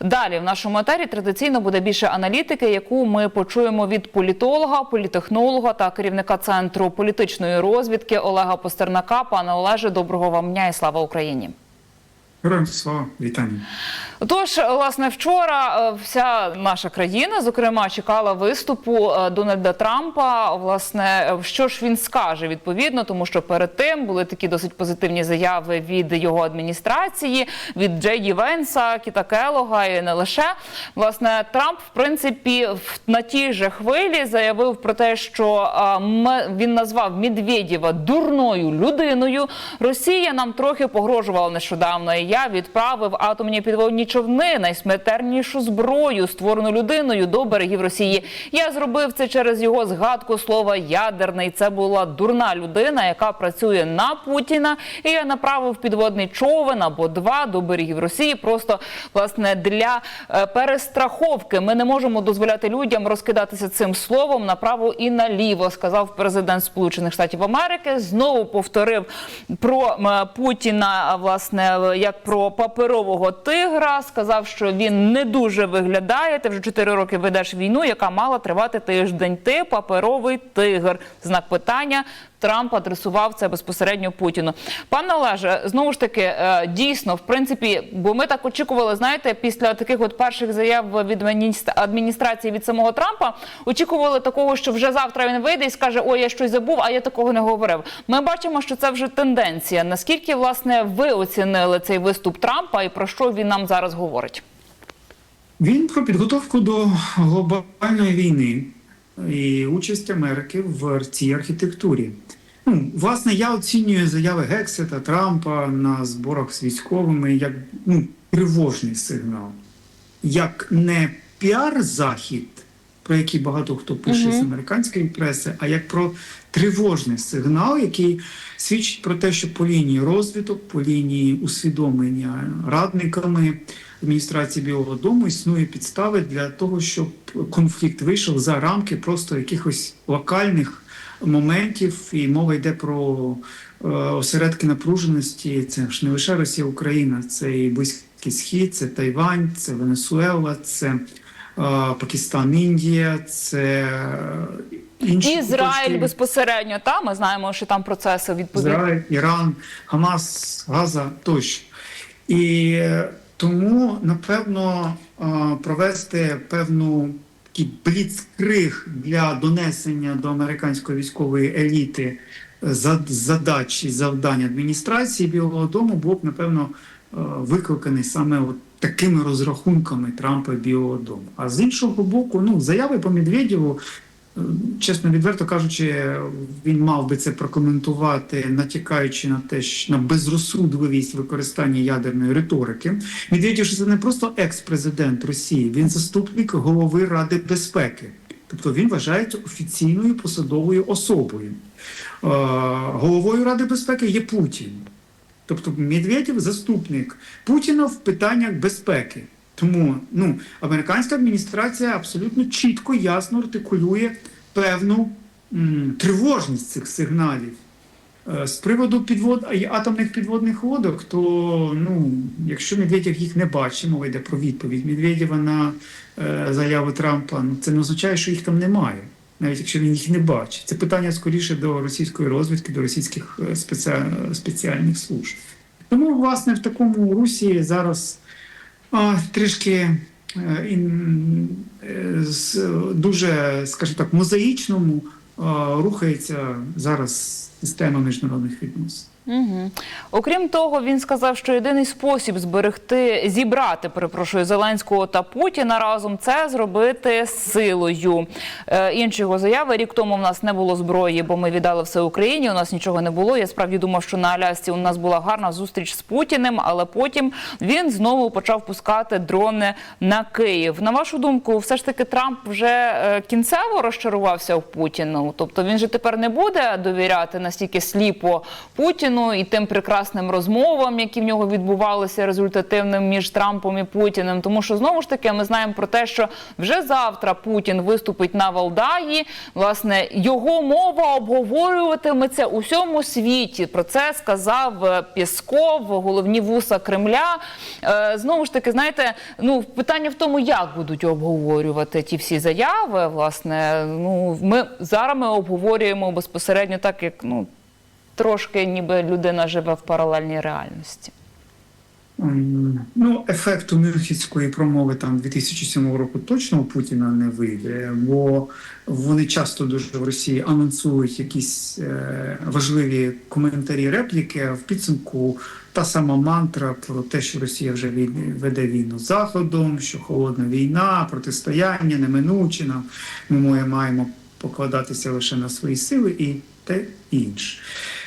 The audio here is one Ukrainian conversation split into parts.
Далі в нашому етері традиційно буде більше аналітики, яку ми почуємо від політолога, політехнолога та керівника центру політичної розвідки Олега Постернака. Пане Олеже, доброго вам дня і слава Україні. Героям вітання. Тож, власне, вчора е, вся наша країна, зокрема, чекала виступу е, Дональда Трампа. Власне, е, що ж він скаже відповідно, тому що перед тим були такі досить позитивні заяви від його адміністрації, від Джей Ді Венса, Кіта Келога і не лише. Власне, Трамп, в принципі, на тій же хвилі заявив про те, що він назвав Медведєва дурною людиною. Росія нам трохи погрожувала нещодавно. Я відправив атомні підводні човни, найсмертельнішу зброю, створену людиною до берегів Росії. Я зробив це через його згадку слова ядерний. Це була дурна людина, яка працює на Путіна. І я направив підводний човен або два до берегів Росії. Просто власне для е, перестраховки. Ми не можемо дозволяти людям розкидатися цим словом направо і наліво, сказав президент Сполучених Штатів Америки. Знову повторив про Путіна, власне, як про паперового тигра. Сказав, що він не дуже виглядає. Ти вже 4 роки ведеш війну, яка мала тривати тиждень. Ти паперовий тигр. Знак питання. Трамп адресував це безпосередньо Путіну. Пане Олеже, знову ж таки, е, дійсно, в принципі, бо ми так очікували, знаєте, після таких от перших заяв від адміністра- адміністрації від самого Трампа, очікували такого, що вже завтра він вийде і скаже: Ой, я щось забув, а я такого не говорив. Ми бачимо, що це вже тенденція. Наскільки власне ви оцінили цей виступ Трампа і про що він нам зараз говорить? Він про підготовку до глобальної війни і участь Америки в цій архітектурі. Ну, власне, я оцінюю заяви Гексета, Трампа на зборах з військовими як ну, тривожний сигнал, як не піар-захід, про який багато хто пише з американської преси, а як про тривожний сигнал, який свідчить про те, що по лінії розвиток, по лінії усвідомлення радниками адміністрації Білого Дому існує підстави для того, щоб конфлікт вийшов за рамки просто якихось локальних моментів, і мова йде про е, осередки напруженості. Це ж не лише Росія, Україна, це і Близький Схід, це Тайвань, це Венесуела, це е, Пакистан, Індія, це е, інші Ізраїль куточки. безпосередньо та ми знаємо, що там процеси відповідні. Ізраїль, Іран, Хамас, Газа тощо. І тому, напевно, е, провести певну такий бліцкриг для донесення до американської військової еліти е, задач і завдань адміністрації Білого Дому було б, напевно, е, викликаний саме от такими розрахунками Трампа і Білого Дому. А з іншого боку, ну, заяви по Медведєву Чесно, відверто кажучи, він мав би це прокоментувати, натякаючи на те, що на безрозсудливість використання ядерної риторики. Медведєв ж це не просто екс-президент Росії, він заступник голови Ради безпеки. Тобто він вважається офіційною посадовою особою. Е, Головою Ради безпеки є Путін. Тобто Медведєв заступник Путіна в питаннях безпеки. Тому ну, американська адміністрація абсолютно чітко, ясно артикулює певну м, тривожність цих сигналів. Е, З приводу підвод атомних підводних лодок, то ну, якщо Медведєв їх не бачить, мова йде про відповідь Медведєва на е, заяву Трампа, ну, це не означає, що їх там немає, навіть якщо він їх не бачить. Це питання скоріше до російської розвідки, до російських е, спеціальних служб. Тому, власне, в такому русі зараз трішки е, е, дуже, скажімо так, мозаїчному рухається зараз система міжнародних відносин. Угу. Окрім того, він сказав, що єдиний спосіб зберегти, зібрати, перепрошую, Зеленського та Путіна разом це зробити силою. Е, інші його заяви рік тому в нас не було зброї, бо ми віддали все Україні. У нас нічого не було. Я справді думав, що на Алясці у нас була гарна зустріч з Путіним, але потім він знову почав пускати дрони на Київ. На вашу думку, все ж таки Трамп вже е, кінцево розчарувався в Путіну. Тобто він же тепер не буде довіряти настільки сліпо Путіну і тим прекрасним розмовам, які в нього відбувалися результативним між Трампом і Путіним. Тому що знову ж таки ми знаємо про те, що вже завтра Путін виступить на Валдаї. Власне, його мова обговорюватиметься у всьому світі. Про це сказав е, Пєсков, головні вуса Кремля. Е, Знову ж таки, знаєте, ну питання в тому, як будуть обговорювати ті всі заяви. Власне, ну ми зараз ми обговорюємо безпосередньо так, як ну трошки ніби людина живе в паралельній реальності. Ну, ефекту Мюнхенської промови там 2007 року точно у Путіна не вийде, бо вони часто дуже в Росії анонсують якісь е, важливі коментарі, репліки. А в підсумку та сама мантра про те, що Росія вже веде війну з Заходом, що холодна війна, протистояння неминуче нам. Ми маємо покладатися лише на свої сили і те інше.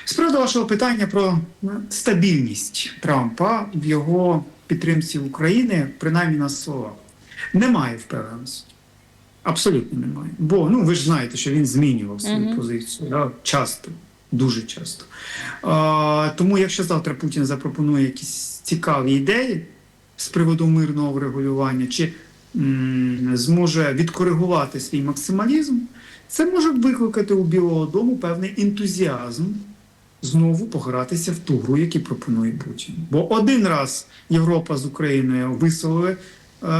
З приводу вашого питання про ну, стабільність Трампа в його підтримці України, принаймні на словах, немає впевненості. Абсолютно немає. Бо ну ви ж знаєте, що він змінював свою Мгм. позицію да? часто, дуже часто. А, тому, якщо завтра Путін запропонує якісь цікаві ідеї з приводу мирного врегулювання, чи м, зможе відкоригувати свій максималізм, це може викликати у Білого Дому певний ентузіазм знову погратися в ту гру, яку пропонує Путін. Бо один раз Європа з Україною висловили е,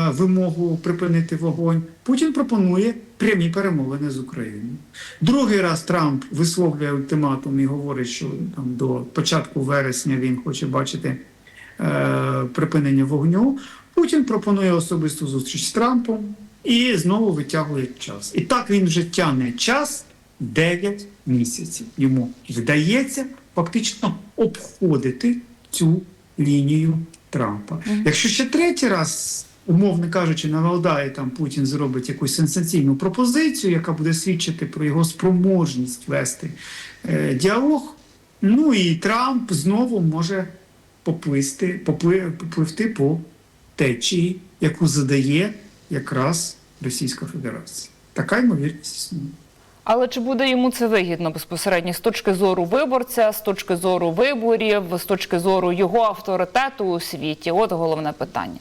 вимогу припинити вогонь. Путін пропонує прямі перемовини з Україною. Другий раз Трамп висловлює ультиматум і говорить, що там до початку вересня він хоче бачити е, припинення вогню. Путін пропонує особисту зустріч з Трампом і знову витягує час. І так він вже тягне час 9 місяців. Йому вдається фактично обходити цю лінію Трампа. Якщо ще третій раз, умовно кажучи, на Валдаї там Путін зробить якусь сенсаційну пропозицію, яка буде свідчити про його спроможність вести е, діалог, ну і Трамп знову може поплисти, попли, попливти по течії, яку задає якраз Російська Федерація. Така ймовірність існує. Але чи буде йому це вигідно безпосередньо з точки зору виборця, з точки зору виборів, з точки зору його авторитету у світі? От головне питання.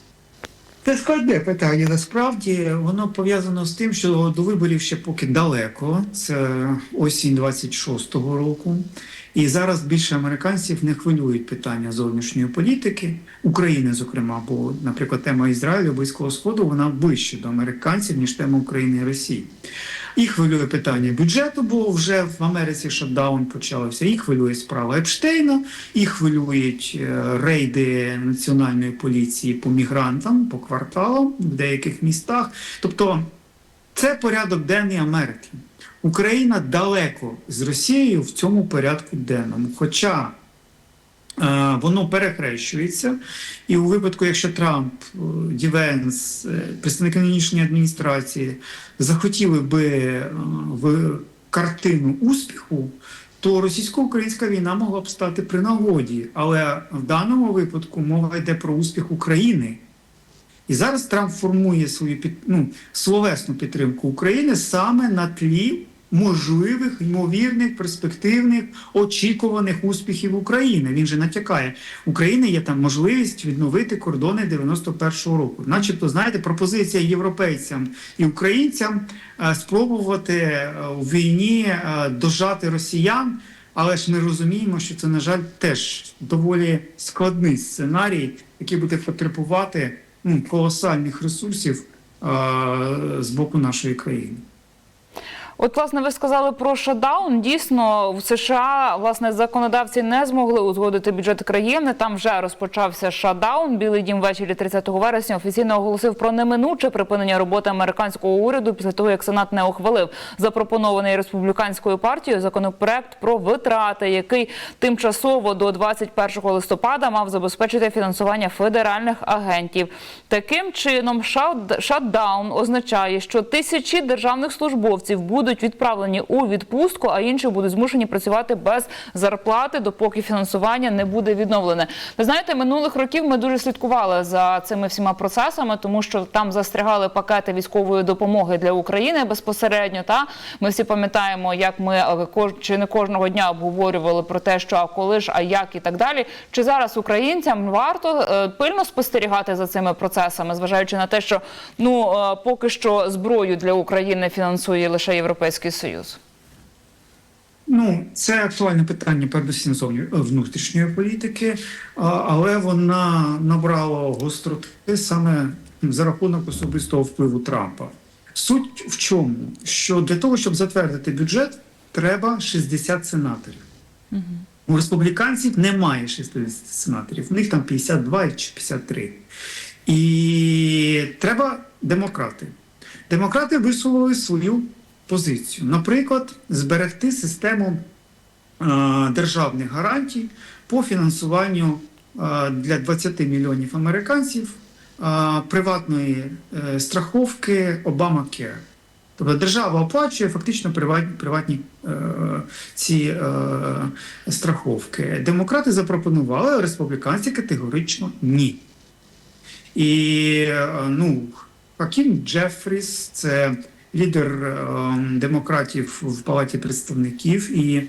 Це складне питання. Насправді воно пов'язано з тим, що до виборів ще поки далеко. Це осінь 26-го року. І зараз більше американців не хвилюють питання зовнішньої політики України, зокрема, бо, наприклад, тема Ізраїлю Близького Сходу вона ближче до американців ніж тема України і Росії. Їх хвилює питання бюджету, бо вже в Америці шатдаун почався. Їх хвилює справа Епштейна, їх хвилюють е, рейди національної поліції по мігрантам, по кварталам в деяких містах. Тобто це порядок денний Америки. Україна далеко з Росією в цьому порядку денному. Хоча воно перехрещується, і у випадку, якщо Трамп, е, Дівенс, е, представники нинішньої адміністрації захотіли би е, в картину успіху, то російсько-українська війна могла б стати при нагоді. Але в даному випадку мова йде про успіх України. І зараз Трамп формує свою під, ну, словесну підтримку України саме на тлі можливих, ймовірних, перспективних, очікуваних успіхів України. Він же натякає, України є там можливість відновити кордони 91-го року. Начебто, знаєте, пропозиція європейцям і українцям е, спробувати е, у війні е, дожати росіян. Але ж ми розуміємо, що це, на жаль, теж доволі складний сценарій, який буде потребувати ну, колосальних ресурсів е, з боку нашої країни. От, власне, ви сказали про шатдаун. Дійсно, в США власне законодавці не змогли узгодити бюджет країни. Там вже розпочався шатдаун. Білий дім ввечері 30 вересня офіційно оголосив про неминуче припинення роботи американського уряду після того, як Сенат не ухвалив запропонований республіканською партією законопроект про витрати, який тимчасово до 21 листопада мав забезпечити фінансування федеральних агентів. Таким чином, шат- шатдаун означає, що тисячі державних службовців будуть будуть відправлені у відпустку, а інші будуть змушені працювати без зарплати, допоки фінансування не буде відновлене. Ви знаєте, минулих років ми дуже слідкували за цими всіма процесами, тому що там застрягали пакети військової допомоги для України безпосередньо. Та ми всі пам'ятаємо, як ми е, чи не кожного дня обговорювали про те, що а коли ж, а як і так далі. Чи зараз українцям варто е, пильно спостерігати за цими процесами, зважаючи на те, що ну е, поки що зброю для України фінансує лише Європейський Союз? Ну, це актуальне питання, передусім зовні внутрішньої політики, але вона набрала гостроти саме за рахунок особистого впливу Трампа. Суть в чому? Що для того, щоб затвердити бюджет, треба 60 сенаторів. У республіканців немає 60 сенаторів, в них там 52 чи 53. І треба демократи. Демократи висували свою позицію. Наприклад, зберегти систему е, державних гарантій по фінансуванню е, для 20 мільйонів американців е, приватної страховки Обама Care. Тобто держава оплачує фактично приватні, приватні е, ці е, страховки. Демократи запропонували, а республіканці категорично ні. І ну, Хакім Джефріс, це лідер е, демократів в Палаті представників, і е,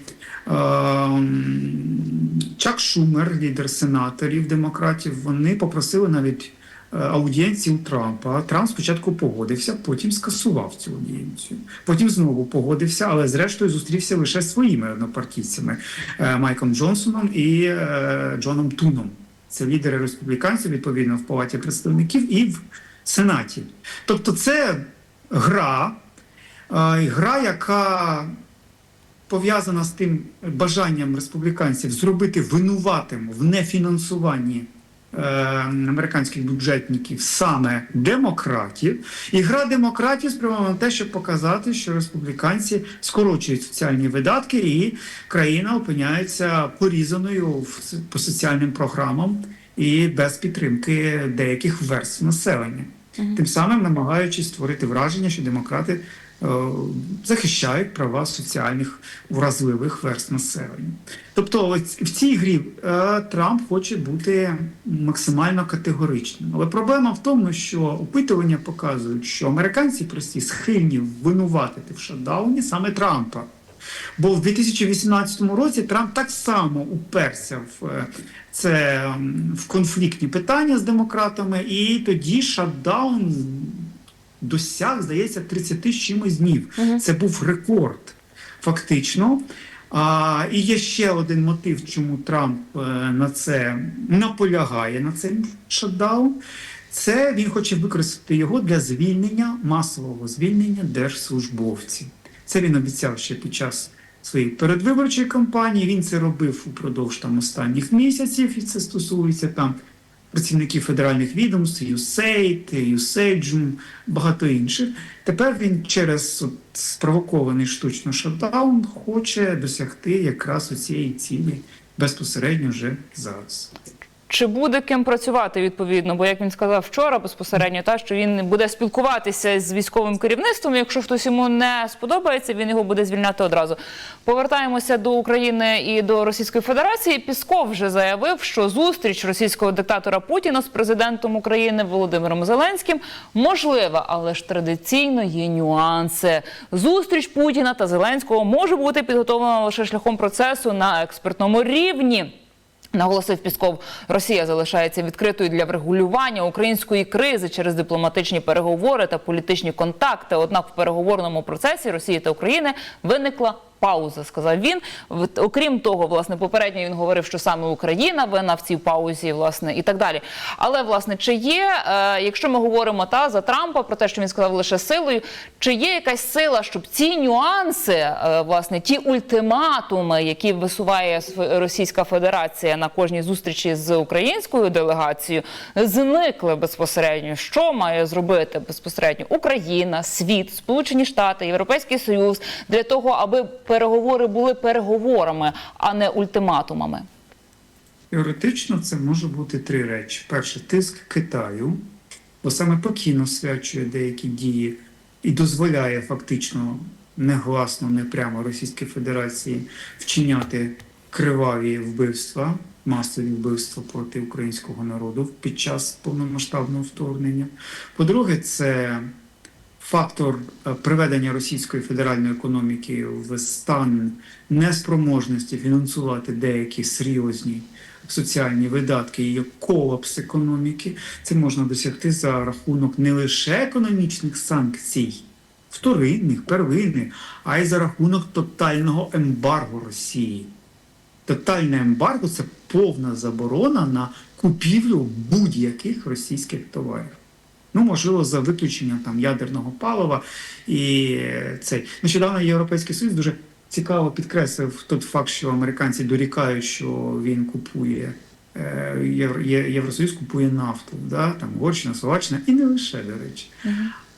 Чак Шумер, лідер сенаторів демократів, вони попросили навіть е, аудієнцію у Трампа. Трамп спочатку погодився, потім скасував цю аудієнцію. Потім знову погодився, але зрештою зустрівся лише своїми однопартійцями е, Майком Джонсоном і е, Джоном Туном. Це лідери республіканців, відповідно, в Палаті представників і в Сенаті. Тобто, це гра, гра, яка пов'язана з тим бажанням республіканців зробити винуватим в нефінансуванні е, американських бюджетників саме демократів. І гра демократів спрямована на те, щоб показати, що республіканці скорочують соціальні видатки, і країна опиняється порізаною по соціальним програмам і без підтримки деяких верств населення. Тим самим намагаючись створити враження, що демократи е, захищають права соціальних вразливих верств населення. Тобто, в цій грі е, Трамп хоче бути максимально категоричним. Але проблема в тому, що опитування показують, що американці прості схильні винуватити в шатдауні саме Трампа. Бо в 2018 році Трамп так само уперся в е, це в конфліктні питання з демократами, і тоді шатдаун досяг, здається, 30 з чимось днів. Це був рекорд, фактично. А, і є ще один мотив, чому Трамп е, на це наполягає на цей шатдаун. Це він хоче використати його для звільнення, масового звільнення держслужбовців. Це він обіцяв ще під час своєї передвиборчої кампанії. Він це робив упродовж там останніх місяців, і це стосується там працівників федеральних відомств, USAID, USAID, багато інших. Тепер він через от спровокований штучно шатдаун хоче досягти якраз у цієї цілі безпосередньо вже зараз. Чи буде ким працювати відповідно? Бо як він сказав вчора безпосередньо, та що він буде спілкуватися з військовим керівництвом. Якщо хтось йому не сподобається, він його буде звільняти одразу. Повертаємося до України і до Російської Федерації. Пісков вже заявив, що зустріч російського диктатора Путіна з президентом України Володимиром Зеленським можлива, але ж традиційно є нюанси. Зустріч Путіна та Зеленського може бути підготовлена лише шляхом процесу на експертному рівні. Наголосив Пісков, Росія залишається відкритою для врегулювання української кризи через дипломатичні переговори та політичні контакти. Однак в переговорному процесі Росії та України виникла пауза, сказав він. Окрім того, власне, попередньо він говорив, що саме Україна винна в цій паузі, власне, і так далі. Але власне, чи є, е, якщо ми говоримо та за Трампа про те, що він сказав лише силою, чи є якась сила, щоб ці нюанси, е, власне, ті ультиматуми, які висуває Російська Федерація на кожній зустрічі з українською делегацією, зникли безпосередньо? Що має зробити безпосередньо Україна, світ, Сполучені Штати, Європейський Союз для того, аби переговори були переговорами, а не ультиматумами? Теоретично це може бути три речі: перше, тиск Китаю, бо саме Пекін освячує деякі дії і дозволяє фактично негласно, не прямо Російської Федерації вчиняти криваві вбивства, масові вбивства проти українського народу під час повномасштабного вторгнення. По-друге, це фактор е, приведення Російської федеральної економіки в стан неспроможності фінансувати деякі серйозні соціальні видатки і колапс економіки. Це можна досягти за рахунок не лише економічних санкцій, вторинних, первинних, а й за рахунок тотального ембарго Росії. Тотальне ембарго це повна заборона на купівлю будь-яких російських товарів. Ну, можливо, за виключенням там ядерного палива і цей. Нещодавно Європейський Союз дуже цікаво підкреслив той факт, що американці дорікають, що він купує. е, Євро- Євросоюз купує нафту, да? там Угорщина, Словаччина і не лише, до речі.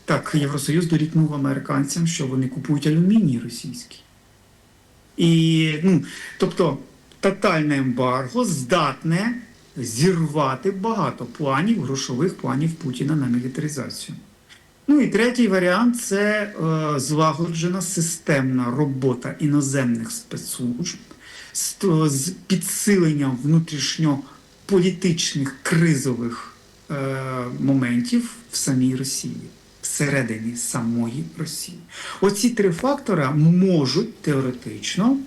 Так, Євросоюз дорікнув американцям, що вони купують алюміній російський. І, ну, тобто, тотальне ембарго здатне зірвати багато планів, грошових планів Путіна на мілітаризацію. Ну і третій варіант це е, злагоджена системна робота іноземних спецслужб з, з підсиленням внутрішньополітичних кризових е, моментів в самій Росії, всередині самої Росії. Оці три фактора можуть теоретично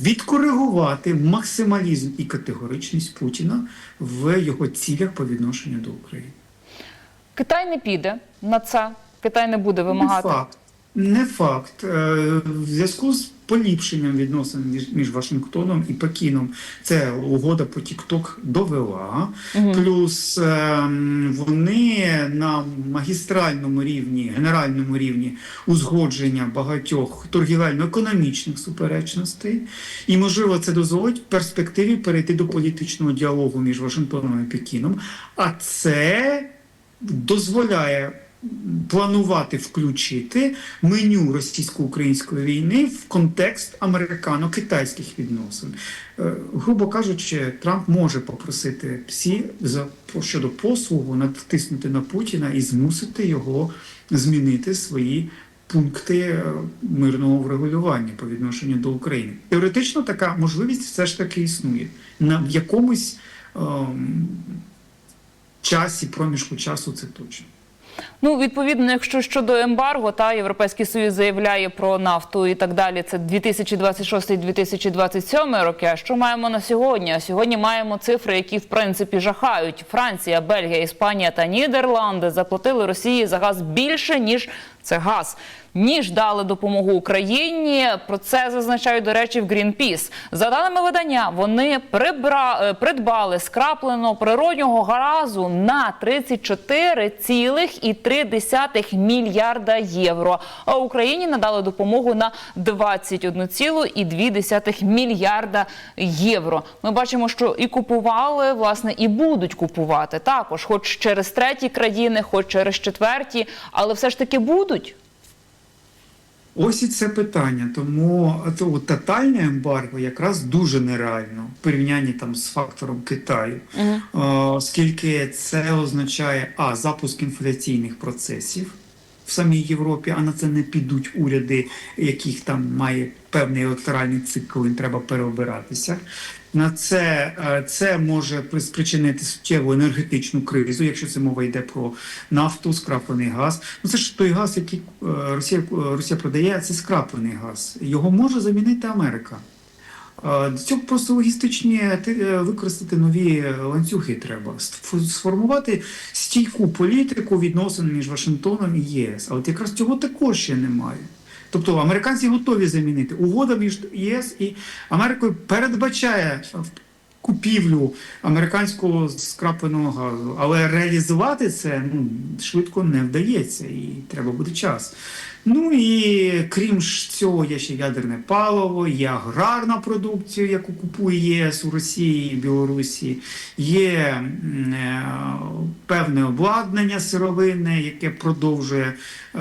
відкоригувати максималізм і категоричність Путіна в його цілях по відношенню до України. Китай не піде на це. Китай не буде Не вимагати. факт. Не факт. Е, В зв'язку з поліпшенням відносин між, між Вашингтоном і Пекіном це угода по Тік-Ток довела. Плюс ем, вони на магістральному рівні, генеральному рівні узгодження багатьох торгівельно-економічних суперечностей. І, можливо, це дозволить в перспективі перейти до політичного діалогу між Вашингтоном і Пекіном. А це дозволяє планувати включити меню російсько-української війни в контекст американо-китайських відносин. Е, Грубо кажучи, Трамп може попросити всі за щодо послугу натиснути на Путіна і змусити його змінити свої. Пункти е, мирного врегулювання по відношенню до України. Теоретично така можливість все ж таки існує. На в якомусь ем, часі, проміжку часу це точно. Ну, відповідно, якщо щодо ембарго, та Європейський Союз заявляє про нафту і так далі. Це 2026-2027 роки. А що маємо на сьогодні? А сьогодні маємо цифри, які в принципі жахають. Франція, Бельгія, Іспанія та Нідерланди заплатили Росії за газ більше ніж це газ. Ніж дали допомогу Україні. Про це зазначають, до речі, в Greenpeace. За даними видання, вони прибра... е, придбали скрапленого природнього газу на 34,3 мільярда євро. А Україні надали допомогу на 21,2 мільярда євро. Ми бачимо, що і купували, власне, і будуть купувати також, хоч через треті країни, хоч через четверті, але все ж таки будуть. Ось і це питання. Тому то, от тотальне ембарго якраз дуже нереально в порівнянні там з фактором Китаю, Е, оскільки це означає а запуск інфляційних процесів в самій Європі, а на це не підуть уряди, яких там має певний електоральний цикл, їм треба переобиратися. На це, е, це може при- спричинити суттєву енергетичну кризу, якщо це мова йде про нафту, скраплений газ. Ну це ж той газ, який е, Росія, Росія продає, це скраплений газ. Його може замінити Америка. Е, цього просто логістичні ти- е, використати нові е, ланцюги треба. Сф- Сформувати стійку політику відносин між Вашингтоном і ЄС. А от якраз цього також ще немає. Тобто американці готові замінити. Угода між ЄС і Америкою передбачає купівлю американського скрапленого газу, але реалізувати це ну, швидко не вдається, і треба буде час. Ну і крім цього, є ще ядерне паливо, є аграрна продукція, яку купує єС у Росії і Білорусі, є е, певне обладнання сировинне, яке продовжує е,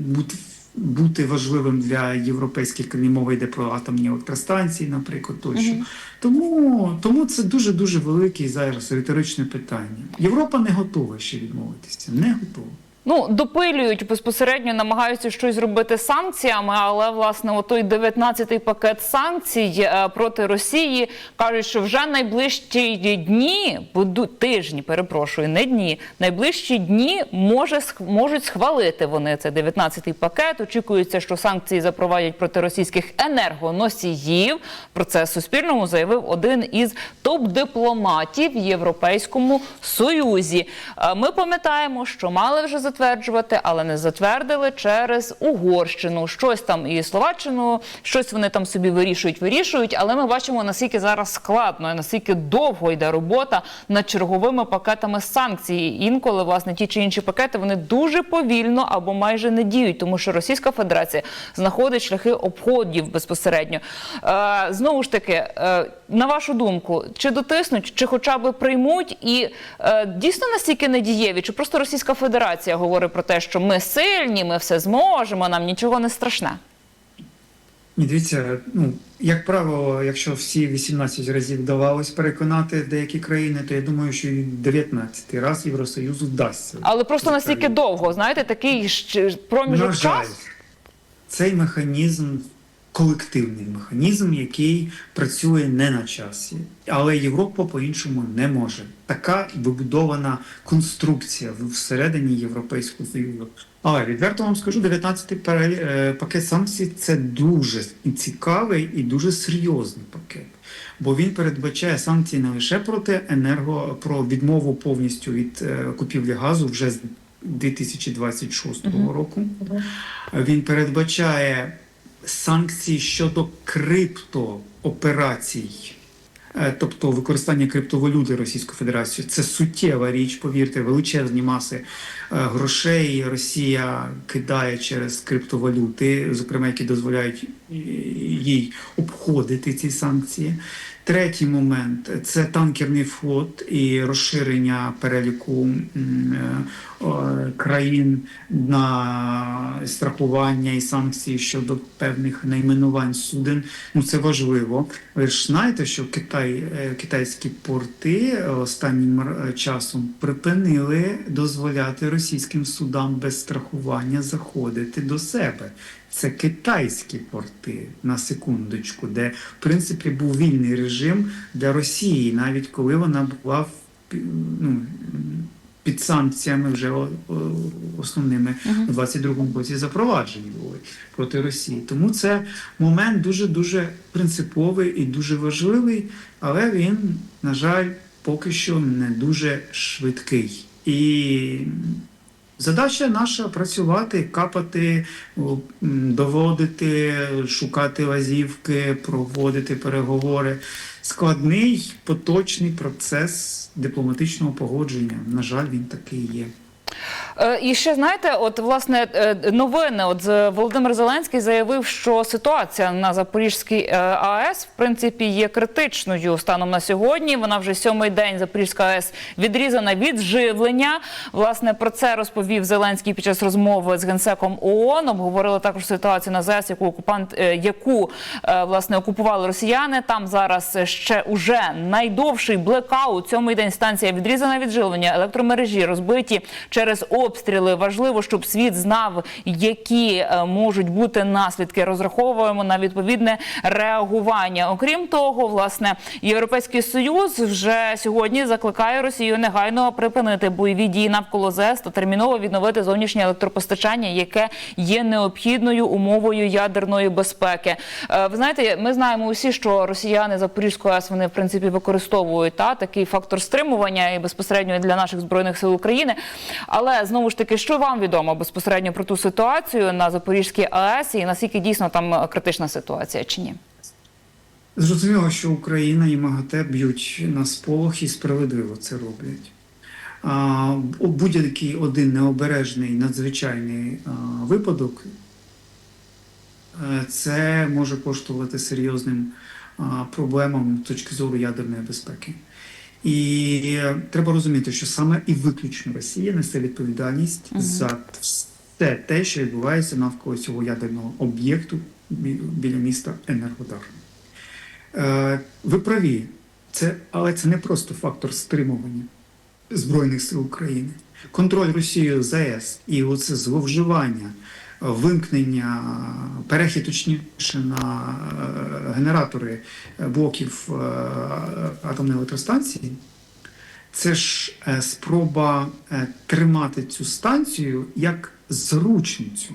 бути бути важливим для європейських країн. Мова йде про атомні електростанції, наприклад, тощо. Тому, тому це дуже дуже велике зараз риторичне питання. Європа не готова ще відмовитися, не готова. Ну, допилюють безпосередньо, намагаються щось зробити санкціями, але власне отой 19-й пакет санкцій е, проти Росії кажуть, що вже найближчі дні, будуть тижні, перепрошую, не дні, найближчі дні може можуть схвалити вони цей 19-й пакет. Очікується, що санкції запровадять проти російських енергоносіїв. Про це Суспільному заявив один із топ-дипломатів в Європейському Союзі. Е, Ми пам'ятаємо, що мали вже затверджувати, але не затвердили через Угорщину. Щось там і Словаччину, щось вони там собі вирішують, вирішують. Але ми бачимо наскільки зараз складно, і наскільки довго йде робота над черговими пакетами санкцій. Інколи власне ті чи інші пакети вони дуже повільно або майже не діють, тому що Російська Федерація знаходить шляхи обходів безпосередньо. Е, знову ж таки, е, на вашу думку, чи дотиснуть, чи хоча б приймуть, і е, дійсно настільки недієві, чи просто Російська Федерація говорить про те, що ми сильні, ми все зможемо, нам нічого не страшне. І дивіться, ну як правило, якщо всі 18 разів вдавалось переконати деякі країни, то я думаю, що і 19 раз Євросоюзу вдасться. Але просто настільки довго, знаєте, такий проміжок На жаль, часу. цей механізм колективний механізм, який працює не на часі. Але Європа по-іншому не може. Така вибудована конструкція всередині Європейського Союзу. Але відверто вам скажу, 19-й перелі- е, пакет санкцій це дуже цікавий і дуже серйозний пакет. Бо він передбачає санкції не лише проти енерго, про відмову повністю від е, купівлі газу вже з 2026 року. Він передбачає санкції щодо криптооперацій, Е, тобто використання криптовалюти Російської Федерації. Це суттєва річ, повірте, величезні маси е, грошей Росія кидає через криптовалюти, зокрема, які дозволяють е, їй обходити ці санкції. Третій момент це танкерний флот і розширення переліку е, країн на страхування і санкції щодо певних найменувань суден. Ну це важливо. Ви ж знаєте, що Китай, е, китайські порти останнім часом припинили дозволяти російським судам без страхування заходити до себе. Це китайські порти на секундочку, де в принципі був вільний режим для Росії, навіть коли вона була в ну, під санкціями вже основними у 22-му році запроваджені були проти Росії. Тому це момент дуже дуже принциповий і дуже важливий, але він, на жаль, поки що не дуже швидкий. І Задача наша працювати, капати, доводити, шукати лазівки, проводити переговори. Складний поточний процес дипломатичного погодження. На жаль, він такий є. Е, І ще знаєте, от власне е, новини. От Володимир Зеленський заявив, що ситуація на Запорізькій е, АЕС в принципі є критичною станом на сьогодні. Вона вже сьомий день Запорізька АЕС відрізана від живлення. Власне про це розповів Зеленський під час розмови з генсеком ООН. Обговорили також ситуацію на ЗАЕС, яку окупант яку власне окупували росіяни. Там зараз ще уже найдовший блекаут. Сьомий день станція відрізана від живлення, електромережі розбиті через обстріли. Важливо, щоб світ знав, які е, можуть бути наслідки. Розраховуємо на відповідне реагування. Окрім того, власне, європейський союз вже сьогодні закликає Росію негайно припинити бойові дії навколо ЗЕС та терміново відновити зовнішнє електропостачання, яке є необхідною умовою ядерної безпеки. Е, Ви знаєте, ми знаємо усі, що росіяни Запорізької АЕС вони в принципі використовують та такий фактор стримування і безпосередньо для наших збройних сил України. Але знову ж таки, що вам відомо безпосередньо про ту ситуацію на Запорізькій АЕС і наскільки дійсно там е, критична ситуація чи ні? Зрозуміло, що Україна і МАГАТЕ б'ють на сполох і справедливо це роблять. А, будь-який один необережний надзвичайний а, випадок е, це може коштувати серйозним проблемам з точки зору ядерної безпеки. І треба розуміти, що саме і виключно Росія несе відповідальність Мгм. за все те, що відбувається навколо цього ядерного об'єкту біля міста Енергодар. Е, Ви праві, це, але це не просто фактор стримування. Збройних сил України, контроль Росією ЗАЕС і оце зловживання, вимкнення, перехід точніше на е, генератори блоків е, атомної електростанції. Це ж е, спроба е, тримати цю станцію як зручницю.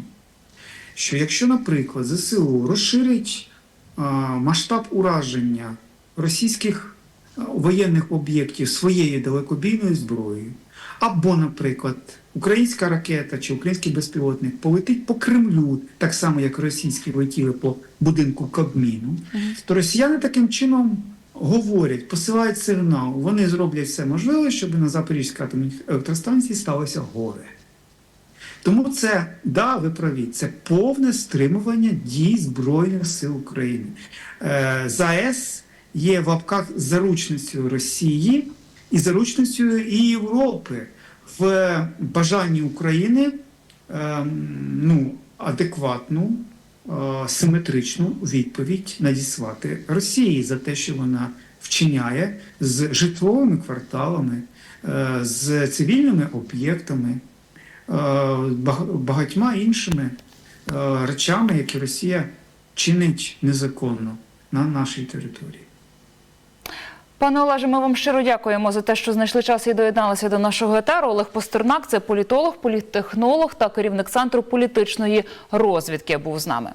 Що якщо, наприклад, ЗСУ розширить е, масштаб ураження російських е, воєнних об'єктів своєю далекобійною зброєю, або, наприклад, українська ракета чи український безпілотник полетить по Кремлю, так само як російські летіли по будинку Кабміну, то росіяни таким чином говорять, посилають сигнал, вони зроблять все можливе, щоб на Запорізькій атомній електростанції сталося горе. Тому це, да, ви праві, це повне стримування дій Збройних сил України. Е, ЗАЕС є в лапках заручністю Росії і заручністю і Європи в бажанні України е, ну, адекватну, е, симетричну відповідь надіслати Росії за те, що вона вчиняє з житловими кварталами, е, з цивільними об'єктами е, багатьма іншими речами, які Росія чинить незаконно на нашій території. Пане Олеже, ми вам щиро дякуємо за те, що знайшли час і доєдналися до нашого етеру. Олег Постернак, це політолог, політтехнолог та керівник центру політичної розвідки був з нами.